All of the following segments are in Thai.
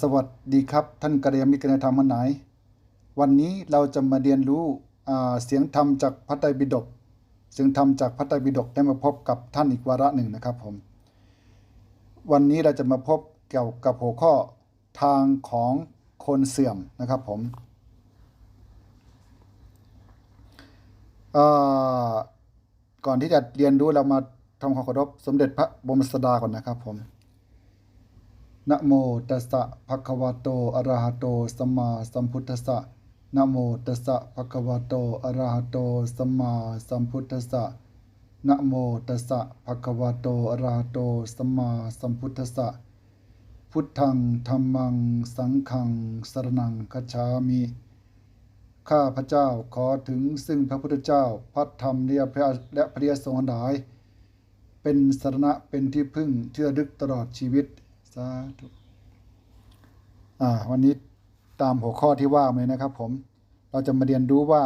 สวัสดีครับท่านกระยามิตรในธรรมไหนวันนี้เราจะมาเรียนรู้เสียงธรรมจากพระไตรปิฎกเสียงธรรมจากพระไตรปิฎกได้มาพบกับท่านอีกวาระหนึ่งนะครับผม วันนี้เราจะมาพบเกี่ยวกับหัวข้อทางของคนเสื่อมนะครับผมก่อนที่จะเรียนรู้เรามาทำความเคารพสมเด็จพระบรมศาสดาก่อนนะครับผม นะโมตัสสะภะคะวะโต อะระหะโต สัมมาสัมพุทธัสสะนะโมตัสสะภะคะวะโต อะระหะโต สัมมาสัมพุทธัสสะนะโมตัสสะภะคะวะโต อะระหะโต สัมมาสัมพุทธัสสะ พุทธังธัมมัง สังฆัง สรณังคัจฉามิ ข้าพระเจ้าขอถึงซึ่งพระพุทธเจ้า พระธรรมและพระและพระยสงฆ์หลาย เป็นสรณะเป็นที่พึ่งเชื่อดึกตลอดชีวิต สาธุอ่าวันนี้ตามหัวข้อที่ว่ามาเลยนะครับผมเราจะมาเรียนรู้ว่า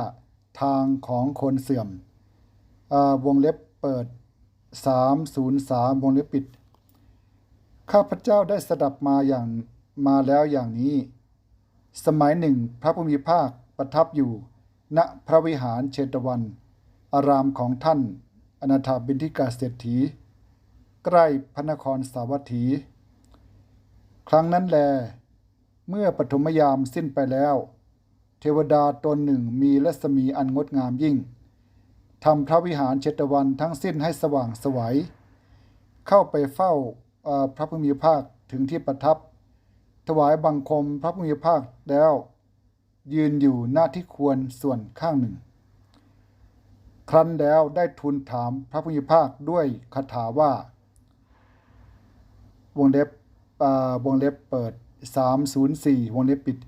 ทางของคนเสื่อมอ่าวงเล็บเปิด 303 วงเล็บปิด ข้าพเจ้าได้สดับมาอย่างมาแล้วอย่างนี้ สมัยหนึ่งพระผู้มีภาคประทับอยู่ ณพระวิหารเชตวัน อารามของท่านอนาถาบินทิกาเศรษฐี ใกล้พระนครสาวัตถี ครั้งนั้นแล เมื่อปฐมยามสิ้นไปแล้ว เทวดาตนหนึ่งมีรัศมีอันงดงามยิ่งทำพระวิหารเชตวันทั้งสิ้นให้สว่างสวัย เข้าไปเฝ้าพระผู้มีภาคถึงที่ประทับ ถวายบังคมพระผู้มีภาคแล้ว ยืนอยู่หน้าที่ควรส่วนข้างหนึ่ง ครั้นแล้วได้ทูลถามพระผู้มีภาคด้วยคาถาว่า วงเล็บ วงเล็บเปิด 304 วงเล็บปิด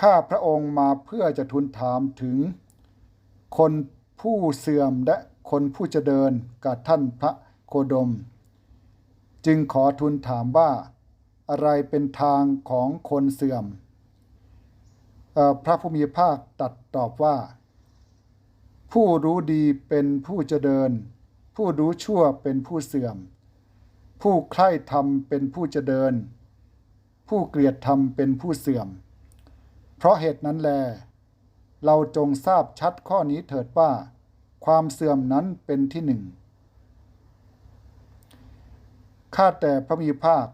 ข้าพระองค์มาเพื่อจะทูลถามถึง คนผู้เสื่อมและคนผู้จะเดินกับท่านพระโคดม จึงขอทูลถามว่าอะไรเป็นทางของคนเสื่อมออพระผู้มีภาคตัดตอบว่า ผู้รู้ดีเป็นผู้จะเดินผู้รู้ชั่วเป็นผู้เสื่อม ผู้ใคร่ธรรมเป็นผู้จะเดินผู้เกลียดธรรมเป็นผู้เสื่อม เพราะเหตุนั้นแล เราจงทราบชัดข้อนี้เถิดว่า ความเสื่อมนั้นเป็นที่หนึ่งข้าแต่พระมีภาค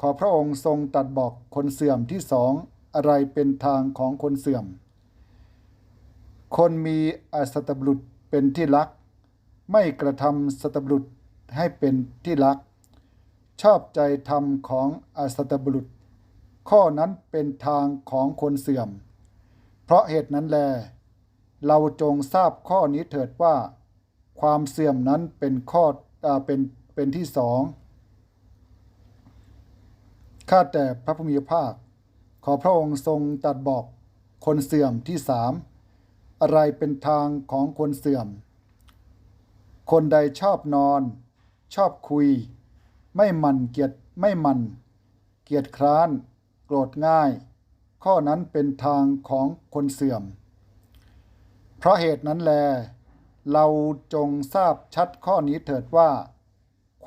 ขอพระองค์ทรงตัดบอกคนเสื่อมที่สองอะไรเป็นทางของคนเสื่อม คนมีอสตบุรุษเป็นที่รัก ไม่กระทำสตบุรุษให้เป็นที่รัก ชอบใจธรรมของอสัตบุรุษ ข้อนั้นเป็นทางของคนเสื่อม เพราะเหตุนั้นแล เราจงทราบข้อนี้เถิดว่า ความเสื่อมนั้นเป็นข้ออเป็นเป็นที่สองข้าแต่พระผู้มีภาค ขอพระองค์ทรงตัดบอกคนเสื่อมที่สามอะไรเป็นทางของคนเสื่อม คนใดชอบนอน ชอบคุย ไม่หมันเกียดไม่หมันเกียดคร้าน โกรธง่าย ข้อนั้นเป็นทางของคนเสื่อม เพราะเหตุนั้นแล เราจงทราบชัดข้อนี้เถิดว่า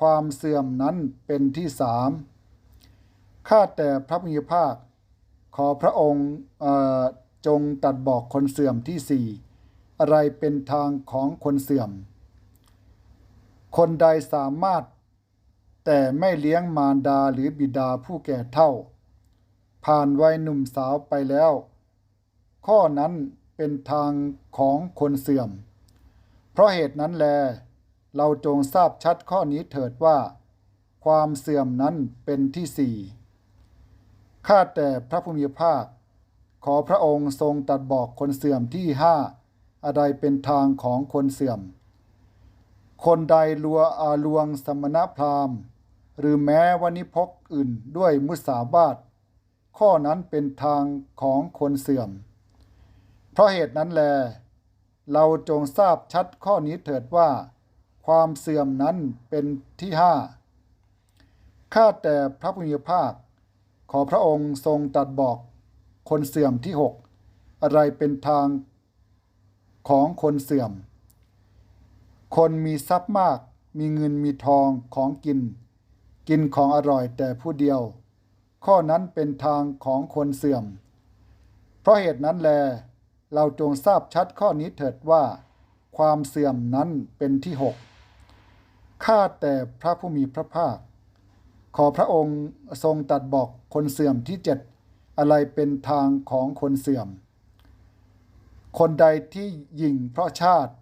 ความเสื่อมนั้นเป็นที่สามข้าแต่พระมีภาค ขอพระองค์จงตัดบอกคนเสื่อมที่สี่อะไรเป็นทางของคนเสื่อม คนใดสามารถ แต่ไม่เลี้ยงมารดาหรือบิดาผู้แก่เท่า ผ่านวัยหนุ่มสาวไปแล้ว ข้อนั้นเป็นทางของคนเสื่อม เพราะเหตุนั้นแล เราจงทราบชัดข้อนี้เถิดว่า ความเสื่อมนั้นเป็นที่สี่ข้าแต่พระผู้มีพระภาค ขอพระองค์ทรงตัดบอกคนเสื่อมที่ห้าอะไรเป็นทางของคนเสื่อม คนใดลัวอาลวงสมณพราหมณ์ หรือแม้วนิพกอื่นด้วยมุสาบาทข้อนั้นเป็นทางของคนเสื่อม เพราะเหตุนั้นแล เราจงทราบชัดข้อนี้เถิดว่า ความเสื่อมนั้นเป็นที่ห้าข้าแต่พระผู้มีพระภาค ขอพระองค์ทรงตัดบอกคนเสื่อมที่หกอะไรเป็นทางของคนเสื่อม คนมีทรัพย์มากมีเงินมีทองของกิน กินของอร่อยแต่ผู้เดียว ข้อนั้นเป็นทางของคนเสื่อม เพราะเหตุนั้นแล เราจงทราบชัดข้อนี้เถิดว่า ความเสื่อมนั้นเป็นที่หกข้าแต่พระผู้มีพระภาค ขอพระองค์ทรงตัดบอกคนเสื่อมที่เจ็ดอะไรเป็นทางของคนเสื่อม คนใดที่หยิ่งเพราะชาติ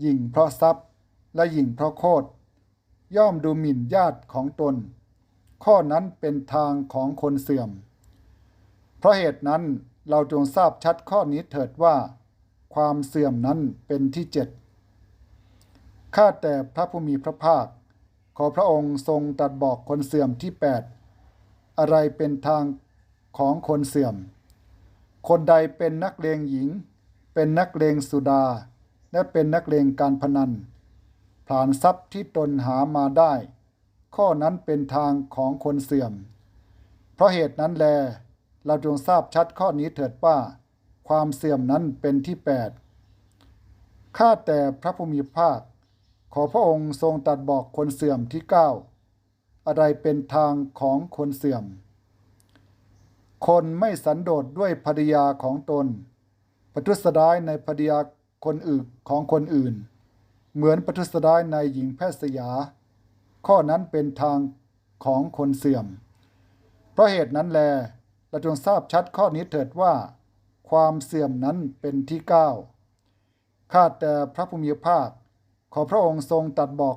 หยิ่งเพราะทรัพย์ และหยิ่งเพราะโคตร ย่อมดูหมิ่นญาติของตน ข้อนั้นเป็นทางของคนเสื่อม เพราะเหตุนั้นเราจงทราบชัดข้อนี้เถิดว่า ความเสื่อมนั้นเป็นที่เจ็ดข้าแต่พระผู้มีพระภาค ขอพระองค์ทรงตรัดบอกคนเสื่อมที่แปดอะไรเป็นทางของคนเสื่อม คนใดเป็นนักเลงหญิง เป็นนักเลงสุดา และเป็นนักเลงการพนัน ผลานทรัพย์ที่ตนหามาได้ ข้อนั้นเป็นทางของคนเสื่อม เพราะเหตุนั้นแล เราจงทราบชัดข้อนี้เถิดว่า ความเสื่อมนั้นเป็นที่แปดข้าแต่พระผู้มีภาค ขอพระองค์ทรงตัดบอกคนเสื่อมที่เก้าอะไรเป็นทางของคนเสื่อม คนไม่สันโดษด้วยภรรยาของตนประทุษร้ายในภรรยาคนอื่นของคนอื่น เหมือนประทุษร้ายในหญิงแพทย์สยา ข้อนั้นเป็นทางของคนเสื่อม เพราะเหตุนั้นแลเราจงทราบชัดข้อนี้เถิดว่า ความเสื่อมนั้นเป็นที่เก้าข้าแต่พระผู้มีพระภาค ขอพระองค์ทรงตัดบอก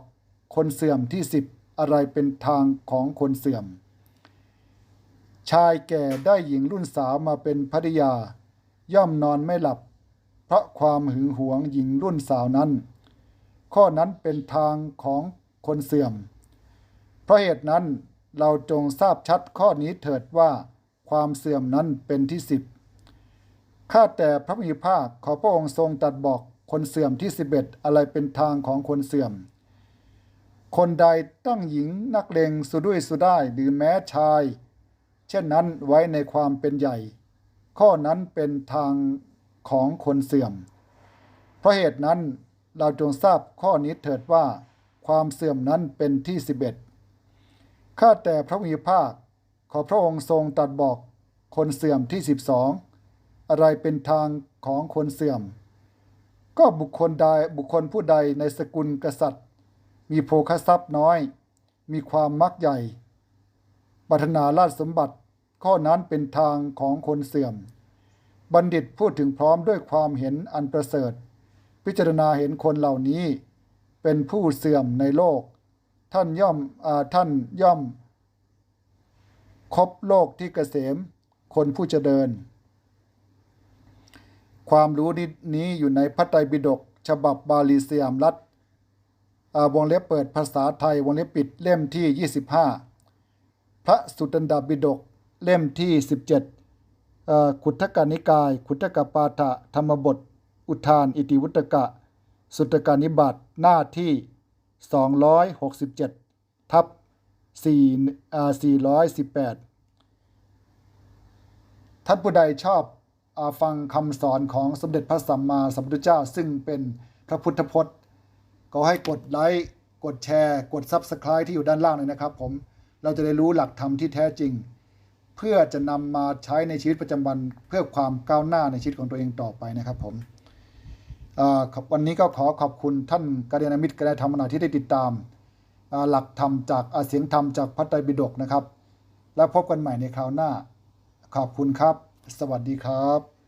คนเสื่อมที่สิบอะไรเป็นทางของคนเสื่อม ชายแก่ได้หญิงรุ่นสาวมาเป็นภริยา ย่อมนอนไม่หลับ เพราะความหึงหวงหญิงรุ่นสาวนั้น ข้อนั้นเป็นทางของคนเสื่อม เพราะเหตุนั้นเราจงทราบชัดข้อนี้เถิดว่า ความเสื่อมนั้นเป็นที่สิบข้าแต่พระมีภาคขอพระองค์ทรงตรัดบอกคนเสื่อมที่สิบเอ็ดอะไรเป็นทางของคนเสื่อม คนใดตั้งหญิงนักเลงสุดุยสุได้หรือแม้ชาย เช่นนั้นไว้ในความเป็นใหญ่ ข้อนั้นเป็นทางของคนเสื่อม เพราะเหตุนั้น เราจงทราบข้อนี้เถิดว่า ความเสื่อมนั้นเป็นที่สิบเอ็ดข้าแต่พระมีภาค ขอพระองค์ทรงตรัดบอกคนเสื่อมที่สิบสองอะไรเป็นทางของคนเสื่อม ก็บุคคลใดบุคคลผู้ใดในสกุลกษัตริย์ มีโภคทรัพย์น้อย มีความมักใหญ่ปรารถนาราชสมบัติข้อนั้นเป็นทางของคนเสื่อม บัณฑิตพูดถึงพร้อมด้วยความเห็นอันประเสริฐ พิจารณาเห็นคนเหล่านี้เป็นผู้เสื่อมในโลก ท่านย่อมอท่านย่อม คบโลกที่เกษม คนผู้เจริญ ความรู้นี้นี้อยู่ในพระไตรปิฎกฉบับบาลีสยามรัฐวงเล็บเปิดภาษาไทยวงเล็บปิดเล่มที่ 25 พระสุตตันดาบิฎกเล่มที่ 17เอ่อขุททกานิกายขุททกปาฐะธรรมบท อุทานอิติวุตกะ สุตกานิบัตหน้าที่ 267 ทับ4อ่า418 ท่านผู้ใดชอบอฟังคำสอนของสมเด็จพระสัมมาสัมพุทธเจ้า ซึ่งเป็นพระพุทธพจน์ ก็ให้กดไลค์กดแชร์ กด Subscribe ที่อยู่ด้านล่างเลยนะครับผมเราจะได้รู้หลักธรรมที่แท้จริง เพื่อจะนำมาใช้ในชีวิตประจำวันเพื่อความก้าวหน้าในชีวิตของตัวเองต่อไปนะครับผม วันนี้ก็ขอขอบคุณท่านกัลยาณมิตรกัลยาณธรรมนาที่ได้ติดตามาหลักธรรมจากเสียงธรรมจากพระไตรปิฎกนะครับ แล้วพบกันใหม่ในคราวหน้า ขอบคุณครับ สวัสดีครับ